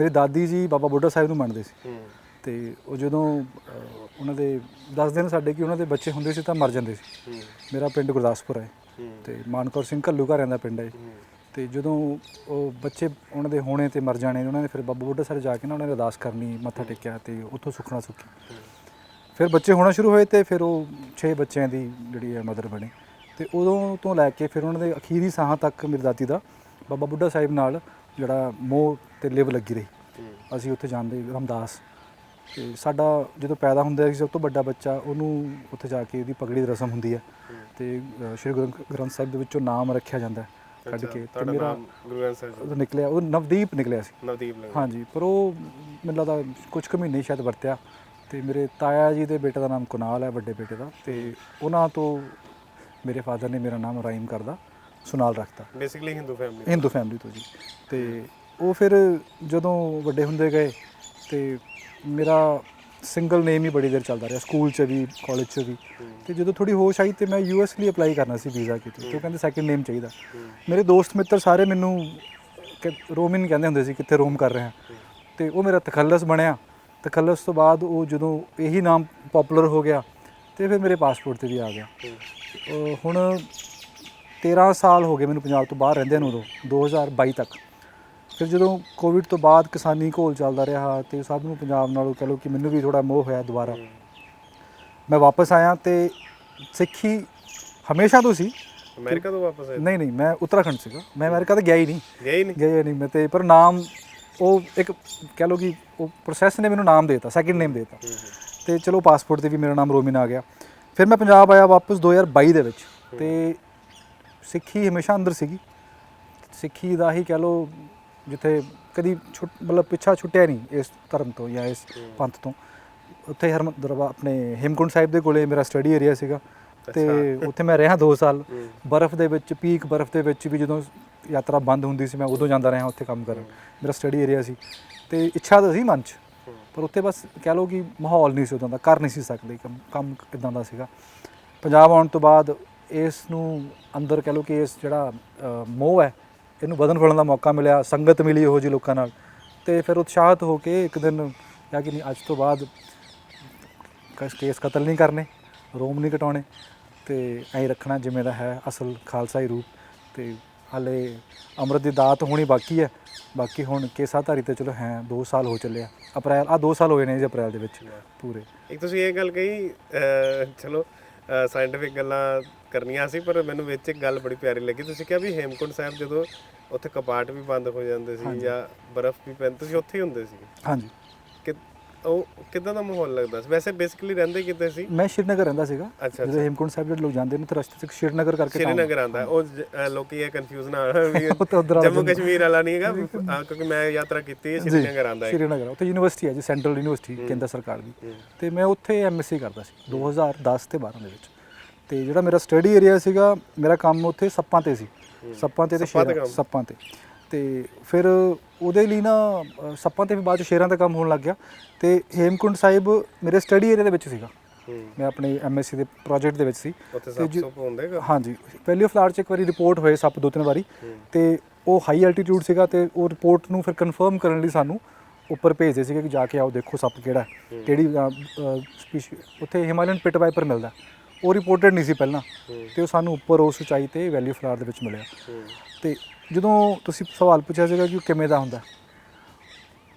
ਮੇਰੀ ਦਾਦੀ ਜੀ ਬਾਬਾ ਬੁੱਢਾ ਸਾਹਿਬ ਨੂੰ ਮੰਨਦੇ ਸੀ। ਤੇ ਉਹ ਜਦੋਂ ਅਹ, ਉਹਨਾਂ ਦੇ ਦੱਸਦੇ ਨੇ ਸਾਡੇ ਕਿ ਉਹਨਾਂ ਦੇ ਬੱਚੇ ਹੁੰਦੇ ਸੀ ਤਾਂ ਮਰ ਜਾਂਦੇ ਸੀ। ਮੇਰਾ ਪਿੰਡ ਗੁਰਦਾਸਪੁਰ ਹੈ। ਤੇ ਮਾਨਕੌਰ ਸਿੰਘ ਘੱਲੂ ਘਰਿਆਂ ਦਾ ਪਿੰਡ ਹੈ। ਇਹ। ਤੇ ਜਦੋਂ ਉਹ ਬੱਚੇ ਉਹਨਾਂ ਦੇ ਹੋਣੇ ਤੇ ਮਰ ਜਾਣੇ ਉਹਨਾਂ ਨੇ ਫਿਰ ਬਾਬਾ ਬੁੱਢਾ ਸਾਹਿਬ ਜਾ ਕੇ ਨਾ ਉਹਨਾਂ ਨੇ ਅਰਦਾਸ ਕਰਨੀ ਮੱਥਾ ਟੇਕਿਆ ਤੇ ਉੱਥੋਂ ਸੁਖਣਾ ਸੁੱਖੀ। ਫਿਰ ਬੱਚੇ ਹੋਣਾ ਸ਼ੁਰੂ ਹੋਏ ਤੇ ਫਿਰ ਉਹ 6 ਬੱਚਿਆਂ ਦੀ ਜਿਹੜੀ ਹੈ ਮਦਰ ਬਣੇ। ਤੇ ਉਦੋਂ ਤੋਂ ਲੈ ਕੇ ਫਿਰ ਉਹਨਾਂ ਦੇ ਅਖੀਰੀ ਸਾਹਾਂ ਤੱਕ ਮੇਰੀ ਦਾਦੀ ਦਾ ਬਾਬਾ ਬੁੱਢਾ ਸਾਹਿਬ ਨਾਲ ਜਿਹੜਾ ਮੋਹ ਤੇ ਲਿਵ ਲੱਗੀ ਰਹੀ। ਅਸੀਂ ਉੱਥੇ ਜਾਂਦੇ ਰਮਦਾਸ। ਤੇ ਸਾਡਾ ਜਦੋਂ ਪੈਦਾ ਹੁੰਦਾ ਸੀ ਸਭ ਤੋਂ ਵੱਡਾ ਬੱਚਾ ਉਹਨੂੰ ਉੱਥੇ ਜਾ ਕੇ ਉਹਦੀ ਪਗੜੀ ਦੀ ਰਸਮ ਹੁੰਦੀ ਹੈ। ਤੇ ਸ਼੍ਰੀ ਗੁਰੂ ਗ੍ਰੰਥ ਸਾਹਿਬ ਦੇ ਵਿੱਚੋਂ ਨਾਮ ਰੱਖਿਆ ਜਾਂਦਾ ਕੱਢ ਕੇ। ਤੇ ਮੇਰਾ ਗੁਰੂ ਗ੍ਰੰਥ ਸਾਹਿਬ ਨਿਕਲਿਆ ਉਹ ਨਵਦੀਪ ਨਿਕਲਿਆ ਸੀ। ਨਵਦੀਪ ਹਾਂਜੀ ਪਰ ਉਹ ਮੈਨੂੰ ਲੱਗਦਾ ਕੁਝ ਕੁ ਮਹੀਨੇ ਸ਼ਾਇਦ ਵਰਤਿਆ। ਤੇ ਮੇਰੇ ਤਾਇਆ ਜੀ ਦੇ ਬੇਟੇ ਦਾ ਨਾਮ ਕੁਨਾਲ ਹੈ ਵੱਡੇ ਬੇਟੇ ਦਾ। ਤੇ ਉਹਨਾਂ ਤੋਂ ਮੇਰੇ ਫਾਦਰ ਨੇ ਮੇਰਾ ਨਾਮ ਰਾਈਮ ਕਰਦਾ ਸੁਨਾਲ ਰੱਖਤਾ। Basically Hindu family Hindu family ਤੋਂ ਜੀ। ਤੇ ਉਹ ਫਿਰ ਜਦੋਂ ਵੱਡੇ ਹੁੰਦੇ ਗਏ ਤੇ ਮੇਰਾ ਸਿੰਗਲ ਨੇਮ ਹੀ ਬੜੀ ਦੇਰ ਚੱਲਦਾ ਰਿਹਾ ਸਕੂਲ 'ਚ ਵੀ ਕਾਲਜ 'ਚ ਵੀ। ਤੇ ਜਦੋਂ ਥੋੜੀ ਹੋਸ਼ ਆਈ ਤੇ ਮੈਂ ਯੂਐਸ ਲਈ ਅਪਲਾਈ ਕਰਨਾ ਸੀ ਵੀਜ਼ਾ ਕਿਤੇ ਤੇ ਉਹ ਕਹਿੰਦੇ ਸੈਕਿੰਡ ਨੇਮ ਚਾਹੀਦਾ। ਮੇਰੇ ਦੋਸਤ ਮਿੱਤਰ ਸਾਰੇ ਮੈਨੂੰ ਕਿ ਰੋਮਿਨ ਕਹਿੰਦੇ ਹੁੰਦੇ ਸੀ, ਕਿੱਥੇ ਰੋਮ ਕਰ ਰਹੇ ਆ ਤੇ ਉਹ ਮੇਰਾ ਤਖੱਲਸ ਬਣਿਆ। ਤਖੱਲਸ ਤੋਂ ਬਾਅਦ ਉਹ ਜਦੋਂ ਇਹੀ ਨਾਮ ਪਪੂਲਰ ਹੋ ਗਿਆ ਤੇ ਫਿਰ ਮੇਰੇ ਪਾਸਪੋਰਟ ਤੇ ਵੀ ਆ ਗਿਆ। ਹੁਣ 13 ਸਾਲ ਹੋ ਗਏ ਮੈਨੂੰ ਪੰਜਾਬ ਤੋਂ ਬਾਹਰ ਰਹਿੰਦਿਆਂ ਨੂੰ ਉਦੋਂ 2022 ਤੱਕ। ਫਿਰ ਜਦੋਂ ਕੋਵਿਡ ਤੋਂ ਬਾਅਦ ਕਿਸਾਨੀ ਘੋਲ ਚੱਲਦਾ ਰਿਹਾ ਤੇ ਸਭ ਨੂੰ ਪੰਜਾਬ ਨਾਲੋਂ ਕਹ ਲਓ ਕਿ ਮੈਨੂੰ ਵੀ ਥੋੜਾ ਮੋਹ ਹੋਇਆ ਦੁਬਾਰਾ। ਮੈਂ ਵਾਪਸ ਆਇਆ ਤੇ ਸਿੱਖੀ ਹਮੇਸ਼ਾ ਤੋਂ ਸੀ। ਅਮਰੀਕਾ ਤੋਂ ਵਾਪਸ ਆਏ? ਨਹੀਂ ਨਹੀਂ ਮੈਂ ਉੱਤਰਾਖੰਡ ਸੀਗਾ। ਮੈਂ ਅਮਰੀਕਾ ਤਾਂ ਗਿਆ ਹੀ ਨਹੀਂ। ਗਏ ਹੀ ਨਹੀਂ? ਗਿਆ ਨਹੀਂ ਮੈਂ ਤੇ ਪਰ ਨਾਮ ਉਹ ਇੱਕ ਕਹ ਲਓ ਕਿ ਉਹ ਪ੍ਰੋਸੈਸ ਨੇ ਮੈਨੂੰ ਨਾਮ ਦਿੱਤਾ ਸੈਕਿੰਡ ਨੇਮ ਦੇ ਦਿੱਤਾ। ਤੇ ਚਲੋ ਪਾਸਪੋਰਟ ਤੇ ਵੀ ਮੇਰਾ ਨਾਮ ਰੋਮਿਨ ਆ ਗਿਆ। ਫਿਰ ਮੈਂ ਪੰਜਾਬ ਆਇਆ ਵਾਪਸ 2022 ਦੇ ਵਿੱਚ। ਤੇ ਸਿੱਖੀ ਹਮੇਸ਼ਾ ਅੰਦਰ ਸੀਗੀ। ਸਿੱਖੀ ਦਾ ਹੀ ਕਹ ਲਓ ਜਿੱਥੇ ਕਦੀ ਛੁੱਟ ਮਤਲਬ ਪਿੱਛਾ ਛੁੱਟਿਆ ਨਹੀਂ ਇਸ ਧਰਮ ਤੋਂ ਜਾਂ ਇਸ ਪੰਥ ਤੋਂ। ਉੱਥੇ ਹਰਮ ਦਰਬਾਰ ਆਪਣੇ ਹੇਮਕੁੰਡ ਸਾਹਿਬ ਦੇ ਕੋਲੇ ਮੇਰਾ ਸਟੱਡੀ ਏਰੀਆ ਸੀਗਾ। ਤੇ ਉੱਥੇ ਮੈਂ ਰਿਹਾ 2 ਸਾਲ। ਬਰਫ਼ ਦੇ ਵਿੱਚ ਪੀਕ ਬਰਫ਼ ਦੇ ਵਿੱਚ ਵੀ ਜਦੋਂ ਯਾਤਰਾ ਬੰਦ ਹੁੰਦੀ ਸੀ ਮੈਂ ਉਦੋਂ ਜਾਂਦਾ ਰਿਹਾ ਉੱਥੇ ਕੰਮ ਕਰਨ। ਮੇਰਾ ਸਟੱਡੀ ਏਰੀਆ ਸੀ। ਤੇ ਇੱਛਾ ਤਾਂ ਸੀ ਮਨ 'ਚ। ਪਰ ਉੱਥੇ ਬਸ ਕਹਿ ਲਓ ਕਿ ਮਾਹੌਲ ਨਹੀਂ ਸੀ ਉਦੋਂ ਦਾ ਕਰ ਨਹੀਂ ਸੀ ਸਕਦੇ ਕੰਮ ਕੰਮ ਇਦਾਂ ਦਾ ਸੀਗਾ। ਪੰਜਾਬ ਆਉਣ ਤੋਂ ਬਾਅਦ ਇਸ ਨੂੰ ਅੰਦਰ ਕਹਿ ਲਓ ਕਿ ਇਸ ਜਿਹੜਾ ਮੋਹ ਹੈ ਇਹਨੂੰ ਵਧਣ ਫੁੱਲਣ ਦਾ ਮੌਕਾ ਮਿਲਿਆ, ਸੰਗਤ ਮਿਲੀ ਉਹੋ ਜਿਹੇ ਲੋਕਾਂ ਨਾਲ। ਤੇ ਫਿਰ ਉਤਸ਼ਾਹਤ ਹੋ ਕੇ ਇੱਕ ਦਿਨ ਕਿਹਾ ਕਿ ਨਹੀਂ, ਅੱਜ ਤੋਂ ਬਾਅਦ ਕਸ, ਕੇਸ ਕਤਲ ਨਹੀਂ ਕਰਨੇ, ਰੋਮ ਨਹੀਂ ਕਟਾਉਣੇ, ਤੇ ਐਂ ਰੱਖਣਾ ਜਿਵੇਂ ਦਾ ਹੈ ਅਸਲ ਖਾਲਸਾਈ ਰੂਪ। ਤੇ ਹਾਲੇ ਅੰਮ੍ਰਿਤ ਦੀ ਦਾਤ ਹੋਣੀ ਬਾਕੀ ਹੈ। ਬਾਕੀ ਹੁਣ ਕੇਸਾਧਾਰੀ ਤੇ ਚਲੋ ਹੈ 2 ਸਾਲ ਹੋ ਚੱਲੇ ਆ। ਅਪ੍ਰੈਲ ਆ 2 ਸਾਲ ਹੋਏ ਨੇ ਜੀ ਅਪ੍ਰੈਲ ਦੇ ਵਿੱਚ, ਪੂਰੇ। ਇੱਕ ਤੁਸੀਂ ਇਹ ਗੱਲ ਕਹੀ ਚਲੋ ਸਾਇੰਟਿਫਿਕ ਗੱਲਾਂ ਕਰਨੀਆਂ ਸੀ ਪਰ ਮੈਨੂੰ ਵਿੱਚ ਇੱਕ ਗੱਲ ਬੜੀ ਪਿਆਰੀ ਲੱਗੀ। ਤੁਸੀਂ ਕਿਹਾ ਵੀ ਹੇਮਕੁੰਡ ਸਾਹਿਬ ਜਦੋਂ ਉੱਥੇ ਕਪਾਟ ਵੀ ਬੰਦ ਹੋ ਜਾਂਦੇ ਸੀ ਜਾਂ ਬਰਫ਼ ਵੀ ਪੈਂਦੀ ਤੁਸੀਂ ਉੱਥੇ ਹੀ ਹੁੰਦੇ ਸੀ। ਹਾਂਜੀ। ਉਹ ਕਿਦਾਂ ਦਾ ਮਾਹੌਲ ਲੱਗਦਾ ਸੀ? ਵੈਸੇ ਬੇਸਿਕਲੀ ਰਹਿੰਦੇ ਕਿਤੇ ਸੀ? ਮੈਂ ਸ਼੍ਰੀਨਗਰ ਰਹਿੰਦਾ ਸੀਗਾ। ਅੱਛਾ ਜਦੋਂ ਹੇਮਕੁੰਟ ਸਾਹਿਬ ਦੇ ਲੋਕ ਜਾਂਦੇ ਨੇ ਤਾਂ ਰਸਤੇ 'ਚ ਸ਼੍ਰੀਨਗਰ ਕਰਕੇ ਸ਼੍ਰੀਨਗਰ ਆਂਦਾ ਉਹ ਲੋਕੀ ਇਹ ਕਨਫਿਊਜ਼ ਨਾ ਹੋਣ ਵੀ ਜੰਮੂ ਕਸ਼ਮੀਰ ਵਾਲਾ ਨਹੀਂ ਹੈਗਾ ਕਿਉਂਕਿ ਮੈਂ ਯਾਤਰਾ ਕੀਤੀ ਹੈ ਸ਼੍ਰੀਨਗਰ ਆਂਦਾ ਹੈ। ਸ਼੍ਰੀਨਗਰ। ਉੱਥੇ ਯੂਨੀਵਰਸਿਟੀ ਹੈ ਜੀ ਸੈਂਟਰਲ ਯੂਨੀਵਰਸਿਟੀ ਕੇਂਦਰ ਸਰਕਾਰ ਦੀ। ਤੇ ਮੈਂ ਉੱਥੇ ਐਮਐਸਸੀ ਕਰਦਾ ਸੀ 2010 ਤੇ 12 ਦੇ ਵਿੱਚ। ਤੇ ਜਿਹੜਾ ਮੇਰਾ ਸਟੱਡੀ ਏਰੀਆ ਸੀਗਾ ਮੇਰਾ ਕੰਮ ਉੱਥੇ ਸੱਪਾਂ ਤੇ ਸੀ। ਸੱਪਾਂ ਤੇ ਤੇ ਸੱਪਾਂ ਤੇ। ਤੇ ਫਿਰ ਉਹਦੇ ਲਈ ਨਾ ਅ, ਸੱਪਾਂ ਤੇ ਵੀ ਬਾਅਦ ਚ ਸ਼ੇਰਾਂ ਦਾ ਕੰਮ ਹੋਣ ਲੱਗ ਗਿਆ। ਤੇ ਹੇਮਕੁੰਡ ਸਾਹਿਬ ਮੇਰੇ ਸਟੱਡੀ ਏਰੀਆ ਦੇ ਵਿੱਚ ਸੀਗਾ। ਮੈਂ ਆਪਣੇ ਐਮਐਸਸੀ ਦੇ ਪ੍ਰੋਜੈਕਟ ਦੇ ਵਿੱਚ ਸੀ। ਉੱਥੇ ਸੁਪ ਹੁੰਦੇਗਾ ਹਾਂਜੀ ਪਹਿਲੀ ਫਲਾਰ ਚ ਇੱਕ ਵਾਰੀ ਰਿਪੋਰਟ ਹੋਏ ਸੱਪ ਦੋ ਤਿੰਨ ਵਾਰੀ। ਤੇ ਉਹ ਹਾਈ ਐਲਟੀਟਿਊਡ ਸੀਗਾ ਤੇ ਉਹ ਰਿਪੋਰਟ ਨੂੰ ਫਿਰ ਕਨਫਰਮ ਕਰਨ ਲਈ ਸਾਨੂੰ ਉੱਪਰ ਭੇਜਦੇ ਸੀਗੇ ਕਿ ਜਾ ਕੇ ਆਓ ਦੇਖੋ ਸੱਪ ਕਿਹੜਾ ਹੈ। ਕਿਹੜੀ ਸਪੀਸ਼ੀ ਉੱਥੇ ਹਿਮਾਲਯਨ ਪਿਟ ਵਾਈਪਰ ਮਿਲਦਾ ਉਹ ਰਿਪੋਰਟਡ ਨਹੀਂ ਸੀ ਪਹਿਲਾਂ। ਤੇ ਉਹ ਸਾਨੂੰ ਉੱਪਰ ਉਸ ਉਚਾਈ ਤੇ ਵੈਲੀ ਫਲਾਰ ਦੇ ਵਿੱਚ ਮਿਲਿਆ। ਤੇ ਜਦੋਂ ਤੁਸੀਂ ਸਵਾਲ ਪੁੱਛਿਆ ਸੀਗਾ ਕਿ ਉਹ ਕਿਵੇਂ ਦਾ ਹੁੰਦਾ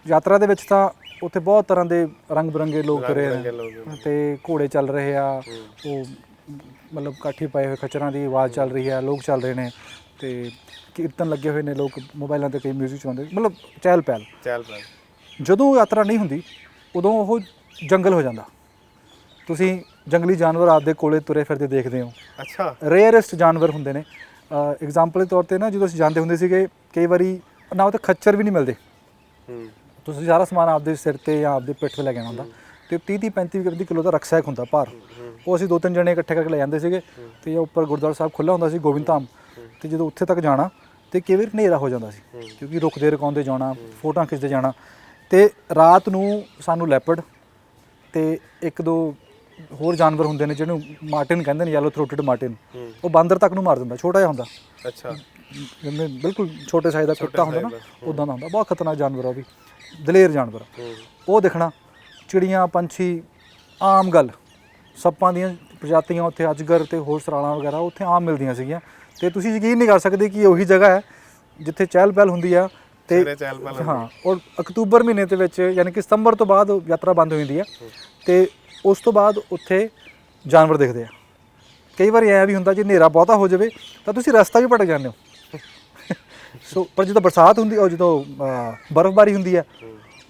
ਯਾਤਰਾ ਦੇ ਵਿੱਚ ਤਾਂ ਉੱਥੇ ਬਹੁਤ ਤਰ੍ਹਾਂ ਦੇ ਰੰਗ ਬਰੰਗੇ ਲੋਕ ਤੁਰੇ ਲੋਕ। ਤੇ ਘੋੜੇ ਚੱਲ ਰਹੇ ਆ ਉਹ ਮਤਲਬ ਕਾਠੀ ਪਾਏ ਹੋਏ ਖਚਰਾਂ ਦੀ ਆਵਾਜ਼ ਚੱਲ ਰਹੀ ਹੈ ਲੋਕ ਚੱਲ ਰਹੇ ਨੇ ਤੇ ਕੀਰਤਨ ਲੱਗੇ ਹੋਏ ਨੇ ਲੋਕ ਮੋਬਾਈਲਾਂ ਤੇ ਕਈ 뮤직 ਚਲਾਉਂਦੇ ਮਤਲਬ ਚਹਿਲ ਪਹਿਲ ਚੱਲ ਪੈ ਜਦੋਂ ਯਾਤਰਾ ਨਹੀਂ ਹੁੰਦੀ ਉਦੋਂ ਉਹ ਜੰਗਲ ਹੋ ਜਾਂਦਾ। ਤੁਸੀਂ ਜੰਗਲੀ ਜਾਨਵਰ ਆਪਦੇ ਕੋਲੇ ਤੁਰੇ ਫਿਰਦੇ ਦੇਖਦੇ ਹੋ। ਅੱਛਾ। ਰੇਅਰੈਸਟ ਜਾਨਵਰ ਹੁੰਦੇ ਨੇ। ਐਗਜ਼ਾਮਪਲ ਦੇ ਤੌਰ ਤੇ ਨਾ ਜਦੋਂ ਅਸੀਂ ਜਾਂਦੇ ਹੁੰਦੇ ਸੀਗੇ ਕਈ ਵਾਰੀ ਨਾ ਉਹ ਤਾਂ ਖੱਚਰ ਵੀ ਨਹੀਂ ਮਿਲਦੇ। ਹੂੰ। ਤੁਸੀਂ ਸਾਰਾ ਸਮਾਨ ਆਪਦੇ ਸਿਰ ਤੇ ਜਾਂ ਆਪਦੇ ਪਿੱਠ ਤੇ ਲੈ ਕੇ ਆਉਣਾ ਹੁੰਦਾ। ਤੇ 30 30 35 35 ਕਿਲੋ ਦਾ ਰਕਸੈਕ ਹੁੰਦਾ ਭਾਰ। ਉਹ ਅਸੀਂ ਦੋ ਤਿੰਨ ਜਣੇ ਇਕੱਠੇ ਕਰਕੇ ਲੈ ਜਾਂਦੇ ਸੀਗੇ। ਤੇ ਇਹ ਉੱਪਰ ਗੁਰਦੁਆਰਾ ਸਾਹਿਬ ਖੁੱਲਾ ਹੁੰਦਾ ਸੀ ਗੋਬਿੰਦ ਧਾਮ ਤੇ ਜਦੋਂ ਉੱਥੇ ਤੱਕ ਜਾਣਾ ਤੇ ਕਈ ਵਾਰ ਹਨੇਰਾ ਹੋ ਜਾਂਦਾ ਸੀ। ਕਿਉਂਕਿ ਰੁਕਦੇ ਰਕਾਉਂਦੇ ਜਾਣਾ ਫੋਟੋਆਂ ਖਿੱਚਦੇ ਜਾਣਾ। ਤੇ ਰਾਤ ਨੂੰ ਸਾਨੂੰ ਲੈਪਰਡ ਤੇ ਇੱਕ ਦੋ ਹੋਰ ਜਾਨਵਰ ਹੁੰਦੇ ਨੇ ਜਿਹਨੂੰ ਮਾਰਟਿਨ ਕਹਿੰਦੇ ਨੇ ਯੈਲੋ ਥਰੋਟਡ ਮਾਰਟਿਨ। ਉਹ ਬਾਂਦਰ ਤੱਕ ਨੂੰ ਮਾਰ ਦਿੰਦਾ ਛੋਟਾ ਜਿਹਾ ਹੁੰਦਾ। ਅੱਛਾ। ਜਿਵੇਂ ਬਿਲਕੁਲ ਛੋਟੇ ਸਾਈਜ਼ ਦਾ ਕੁੱਤਾ ਹੁੰਦਾ ਨਾ ਉਦਾਂ ਦਾ ਹੁੰਦਾ ਬਹੁਤ ਖਤਰਨਾਕ ਜਾਨਵਰ ਆ ਉਹ ਵੀ ਦਲੇਰ ਜਾਨਵਰ ਉਹ ਦੇਖਣਾ ਚਿੜੀਆਂ ਪੰਛੀ ਆਮ ਗੱਲ। ਸੱਪਾਂ ਦੀਆਂ ਪ੍ਰਜਾਤੀਆਂ ਉੱਥੇ ਅਜਗਰ ਤੇ ਹੋਰ ਸਰਾਲਾਂ ਵਗੈਰਾ ਉੱਥੇ ਆਮ ਮਿਲਦੀਆਂ ਸੀਗੀਆਂ। ਤੇ ਤੁਸੀਂ ਯਕੀਨ ਨਹੀਂ ਕਰ ਸਕਦੇ ਕਿ ਉਹੀ ਜਗ੍ਹਾ ਹੈ ਜਿੱਥੇ ਚਹਿਲ ਪਹਿਲ ਹੁੰਦੀ ਆ ਤੇ ਹਾਂ ਔਰ ਅਕਤੂਬਰ ਮਹੀਨੇ ਦੇ ਵਿੱਚ ਯਾਨੀ ਕਿ ਸਤੰਬਰ ਤੋਂ ਬਾਅਦ ਯਾਤਰਾ ਬੰਦ ਹੋ ਜਾਂਦੀ ਆ। ਤੇ ਉਸ ਤੋਂ ਬਾਅਦ ਉੱਥੇ ਜਾਨਵਰ ਦਿਖਦੇ ਆ। ਕਈ ਵਾਰ ਐਂ ਵੀ ਹੁੰਦਾ ਜੇ ਹਨੇਰਾ ਬਹੁਤਾ ਹੋ ਜਾਵੇ ਤਾਂ ਤੁਸੀਂ ਰਸਤਾ ਵੀ ਭਟਕ ਜਾਂਦੇ ਹੋ। ਸੋ ਪਰ ਜਦੋਂ ਬਰਸਾਤ ਹੁੰਦੀ ਉਹ ਜਦੋਂ ਬਰਫ਼ਬਾਰੀ ਹੁੰਦੀ ਹੈ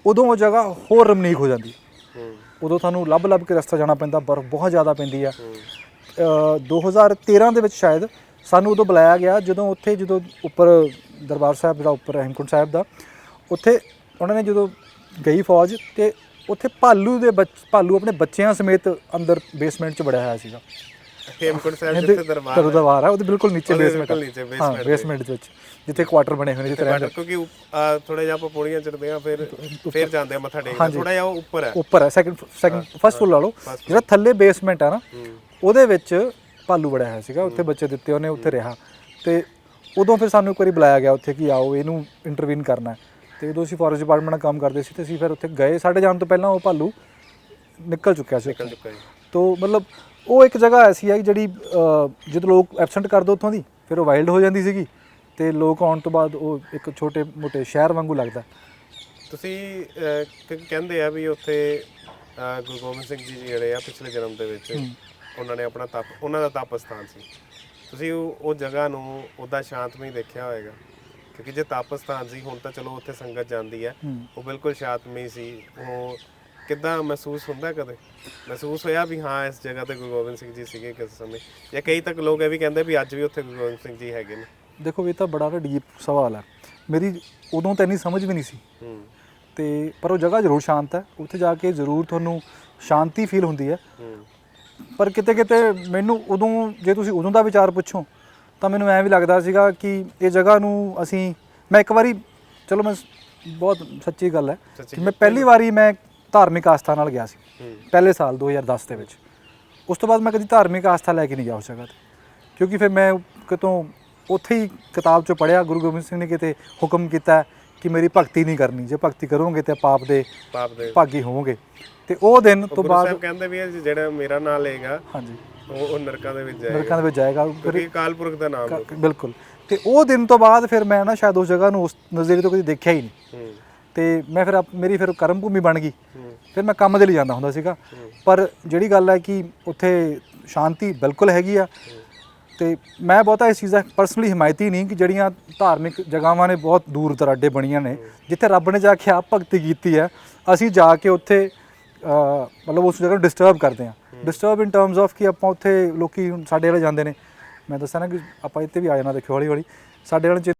ਉਦੋਂ ਉਹ ਜਗ੍ਹਾ ਹੋਰ ਰਮਣੀਕ ਹੋ ਜਾਂਦੀ ਹੈ ਉਦੋਂ ਤੁਹਾਨੂੰ ਲੱਭ ਲੱਭ ਕੇ ਰਸਤਾ ਜਾਣਾ ਪੈਂਦਾ ਬਰਫ਼ ਬਹੁਤ ਜ਼ਿਆਦਾ ਪੈਂਦੀ ਆ। ਹੂੰ ਅ, 2013 ਦੇ ਵਿੱਚ ਸ਼ਾਇਦ ਸਾਨੂੰ ਉਦੋਂ ਬੁਲਾਇਆ ਗਿਆ ਜਦੋਂ ਉੱਥੇ ਜਦੋਂ ਉੱਪਰ ਦਰਬਾਰ ਸਾਹਿਬ ਜਿਹੜਾ ਉੱਪਰ ਹੇਮਕੁੰਟ ਸਾਹਿਬ ਦਾ ਉੱਥੇ ਉਹਨਾਂ ਨੇ ਜਦੋਂ ਗਈ ਫੌਜ ਤੇ ਉੱਥੇ ਭਾਲੂ ਦੇ ਬੱਚ- ਭਾਲੂ ਆਪਣੇ ਬੱਚਿਆਂ ਸਮੇਤ ਅੰਦਰ ਬੇਸਮੈਂਟ 'ਚ ਵੜਿਆ ਹੋਇਆ ਸੀਗਾ। ਹੇਮਕੁੰਟ ਸਾਹਿਬ ਜਿੱਥੇ ਦਰਬਾਰ ਦਰਬਾਰ ਦਰਬਾਰ ਆ ਉਹਦੇ ਬਿਲਕੁਲ ਨੀਚੇ ਉਹਦੇ ਬੇਸਮੈਂਟ ਬਿਲਕੁਲ ਨੀਚੇ ਹਾਂ basement ਬੇਸਮੈਂਟ ਦੇ ਵਿੱਚ ਜਿੱਥੇ ਕੁਆਟਰ ਬਣੇ ਹੋਏ ਨੇ ਜਿੱਥੇ ਰਹਿੰਦੇ ਬਟ ਕਿਉਂਕਿ ਥੋੜਾ ਜਿਹਾ ਆਪਾਂ ਪੌੜੀਆਂ ਚੜਦੇ ਆ ਫਿਰ ਫਿਰ ਜਾਂਦੇ ਆ ਮੱਥਾ ਟੇਕਣ। ਥੋੜਾ ਜਿਹਾ ਉਹ ਉੱਪਰ ਹੈ। ਉੱਪਰ ਹੈ ਸੈਕੰਡ ਸੈਕੰਡ ਫਸਟ ਫਲੋਰ ਲਾ ਲਓ। ਜਿਹੜਾ ਥੱਲੇ ਬੇਸਮੈਂਟ ਆ ਨਾ ਹੂੰ। ਉਹਦੇ ਵਿੱਚ ਭਾਲੂ ਬੜਿਆ ਹੋਇਆ ਸੀਗਾ। ਉੱਥੇ ਬੱਚੇ ਦਿੱਤੇ ਉਹਨੇ ਉੱਥੇ ਰਿਹਾ। ਤੇ ਉਦੋਂ ਫਿਰ ਸਾਨੂੰ ਇੱਕ ਵਾਰੀ ਬੁਲਾਇਆ ਗਿਆ ਉੱਥੇ ਕਿ ਆਓ ਇਹਨੂੰ ਇੰਟਰਵੀਨ ਕਰਨਾ ਹੈ। ਤੇ ਉਦੋਂ ਅਸੀਂ ਫੋਰੈਸਟ ਡਿਪਾਰਟਮੈਂਟ ਨਾਲ ਕੰਮ ਕਰਦੇ ਸੀ ਤੇ ਅਸੀਂ ਫਿਰ ਉੱਥੇ ਗਏ। ਸਾਡੇ ਜਾਣ ਤੋਂ ਪਹਿਲਾਂ ਉਹ ਭਾਲੂ ਨਿਕਲ ਚੁੱਕਿਆ ਸੀ ਨਿਕਲ ਚੁੱਕਾ ਜੀ। ਤੋਂ ਮਤਲਬ ਉਹ ਇੱਕ ਜਗ੍ਹਾ ਐਸੀ ਹੈ ਜਿਹੜੀ ਅਹ, ਜਦੋਂ ਲੋਕ ਐਬਸੈਂਟ ਕਰ ਦੋ ਉੱਥੋਂ ਦੀ ਫਿਰ ਉਹ ਵਾਈਲਡ ਹੋ ਜਾਂਦੀ ਸੀਗੀ ਤੇ ਲੋਕ ਆਉਣ ਤੋਂ ਬਾਅਦ ਉਹ ਇੱਕ ਛੋਟੇ ਮੋਟੇ ਸ਼ਹਿਰ ਵਾਂਗੂ ਲੱਗਦਾ। ਤੁਸੀਂ ਅਹ, ਕ- ਕਹਿੰਦੇ ਆ ਵੀ ਉੱਥੇ ਅਹ, ਗੁਰੂ ਗੋਬਿੰਦ ਸਿੰਘ ਜੀ ਜਿਹੜੇ ਆ ਪਿਛਲੇ ਜਨਮ ਦੇ ਵਿੱਚ ਉਹਨਾਂ ਨੇ ਆਪਣਾ ਤਪ ਉਹਨਾਂ ਦਾ ਤਪ ਸਥਾਨ ਸੀ। ਤੁਸੀਂ ਉਹ ਉਹ ਜਗ੍ਹਾ ਨੂੰ ਉਹਦਾ ਸ਼ਾਂਤਮਈ ਦੇਖਿਆ ਹੋਵੇਗਾ ਕਿਉਂਕਿ ਜੇ ਤਪ ਸਥਾਨ ਸੀ ਹੁਣ ਤਾਂ ਚਲੋ ਉੱਥੇ ਸੰਗਤ ਜਾਂਦੀ ਹੈ। ਉਹ ਬਿਲਕੁਲ ਸ਼ਾਂਤਮਈ ਸੀ। ਉਹ ਕਿੱਦਾਂ ਮਹਿਸੂਸ ਹੁੰਦਾ ਕਦੇ? ਮਹਿਸੂਸ ਹੋਇਆ ਵੀ ਹਾਂ ਇਸ ਜਗ੍ਹਾ ਤੇ ਗੁਰੂ ਗੋਬਿੰਦ ਸਿੰਘ ਜੀ ਸੀਗੇ ਕਿਸ ਸਮੇਂ? ਜਾਂ ਕਈ ਤੱਕ ਲੋਕ ਇਹ ਵੀ ਕਹਿੰਦੇ ਵੀ ਅੱਜ ਵੀ ਉੱਥੇ ਗੁਰੂ ਗੋਬਿੰਦ ਸਿੰਘ ਜੀ ਹੈਗੇ ਨੇ। ਦੇਖੋ ਇਹ ਤਾਂ ਬੜਾ ਡੀਪ ਸਵਾਲ ਹੈ। ਮੇਰੀ ਉਦੋਂ ਤਾਂ ਇੰਨੀ ਸਮਝ ਵੀ ਨਹੀਂ ਸੀ। ਤੇ ਪਰ ਉਹ ਜਗ੍ਹਾ ਜ਼ਰੂਰ ਸ਼ਾਂਤ ਹੈ। ਉੱਥੇ ਜਾ ਕੇ ਜ਼ਰੂਰ ਤੁਹਾਨੂੰ ਸ਼ਾਂਤੀ ਫੀਲ ਹੁੰਦੀ ਹੂੰ। ਪਰ ਕਿਤੇ ਕਿਤੇ ਮੈਨੂੰ ਉਦੋਂ ਜੇ ਤੁਸੀਂ ਉਦੋਂ ਦਾ ਵਿਚਾਰ ਪੁੱਛੋ ਤਾਂ ਮੈਨੂੰ ਐਂ ਵੀ ਲੱਗਦਾ ਸੀਗਾ ਕਿ ਇਹ ਜਗ੍ਹਾ ਨੂੰ ਅਸੀਂ ਮੈਂ ਇੱਕ ਵਾਰੀ ਚਲੋ ਮੈਂ ਬਹੁਤ ਸੱਚੀ ਗੱਲ ਹੈ ਕਿ ਮੈਂ ਪਹਿਲੀ ਵਾਰੀ ਮੈਂ ਧਾਰਮਿਕ ਆਸਥਾ ਨਾਲ ਗਿਆ ਸੀ ਹੂੰ। ਪਹਿਲੇ ਸਾਲ 2010 ਦੇ ਵਿੱਚ। ਉਸ ਤੋਂ ਬਾਅਦ ਮੈਂ ਕਦੀ ਧਾਰਮਿਕ ਆਸਥਾ ਲੈ ਕੇ ਨਹੀਂ ਗਿਆ ਉਸ ਜਗ੍ਹਾ ਤੇ। ਕਿਉਂਕਿ ਫਿਰ ਮੈਂ ਕਿਤੋਂ ਉੱਥੇ ਹੀ ਕਿਤਾਬ 'ਚੋਂ ਪੜ੍ਹਿਆ ਗੁਰੂ ਗੋਬਿੰਦ ਸਿੰਘ ਨੇ ਕਿਤੇ ਹੁਕਮ ਕੀਤਾ ਕਿ ਮੇਰੀ ਭਗਤੀ ਨਹੀਂ ਕਰਨੀ ਜੇ ਭਗਤੀ ਕਰੋਗੇ ਤੇ ਪਾਪ ਦੇ ਪਾਪ ਦੇ ਭਾਗੀ ਹੋਵੋਗੇ। ਤੇ ਉਹ ਦਿਨ ਤੋਂ ਬਾਅਦ ਸਾਹਿਬ ਕਹਿੰਦੇ ਵੀ ਜਿਹੜਾ ਮੇਰਾ ਨਾਮ ਲਏਗਾ ਹਾਂਜੀ। ਉਹ ਉਹ ਨਰਕਾਂ ਦੇ ਵਿੱਚ ਜਾਏਗਾ। ਨਰਕਾਂ ਦੇ ਵਿੱਚ ਜਾਏਗਾ ਕਿਉਂਕਿ ਅਕਾਲ ਪੁਰਖ ਦਾ ਨਾਮ ਕ- ਬਿਲਕੁਲ। ਤੇ ਉਹ ਦਿਨ ਤੋਂ ਬਾਅਦ ਫਿਰ ਮੈਂ ਨਾ ਸ਼ਾਇਦ ਉਸ ਜਗ੍ਹਾ ਨੂੰ ਉਸ ਨਜ਼ਰੀਏ ਤੋਂ ਕਦੀ ਦੇਖਿਆ ਹੀ ਨਹੀਂ। ਹੂੰ। ਤੇ ਮੈਂ ਫਿਰ ਆਪ- ਮੇਰੀ ਫਿਰ ਕਰਮ ਭੂਮੀ ਬਣ ਗਈ। ਹੂੰ। ਫਿਰ ਮੈਂ ਕੰਮ ਦੇ ਲਈ ਜਾਂਦਾ ਹੁੰਦਾ ਸੀਗਾ। ਪਰ ਜਿਹੜੀ ਗੱਲ ਹੈ ਕਿ ਉੱਥੇ ਸ਼ਾਂਤੀ ਬਿਲਕੁਲ ਹੈਗੀ ਆ। ਤੇ ਮੈਂ ਬਹੁਤਾ ਇਸ ਚੀਜ਼ ਦਾ ਪਰਸਨਲੀ ਹਮਾਇਤੀ ਨਹੀਂ ਕਿ ਜਿਹੜੀਆਂ ਧਾਰਮਿਕ ਜਗ੍ਹਾਵਾਂ ਨੇ ਬਹੁਤ ਦੂਰ ਦਰਾਡੇ ਬਣੀਆਂ ਨੇ। ਜਿੱਥੇ ਰੱਬ ਨੇ ਜਾ ਕੇ ਆਪ ਭਗਤੀ ਕੀਤੀ ਹੈ ਅਸੀਂ ਜਾ ਕੇ ਉੱਥੇ ਅਹ, ਮਤਲਬ ਉਸ ਜਗ੍ਹਾ ਨੂੰ ਡਿਸਟਰਬ ਕਰਦੇ ਹਾਂ। ਡਿਸਟਰਬ ਇਨ ਟਰਮਸ ਆਫ ਕਿ ਆਪਾਂ ਉੱਥੇ ਲੋਕੀ ਹੁਣ ਸਾਡੇ ਵਾਲੇ ਜਾਂਦੇ ਨੇ। ਮੈਂ ਦੱਸਿਆ ਨਾ ਕਿ ਆਪਾਂ ਇੱਥੇ ਵੀ ਆ ਜਾਣਾ ਦੇਖਿਓ ਹੌਲੀ ਹੌਲੀ ਸਾਡੇ ਵਾਲੇ ਚ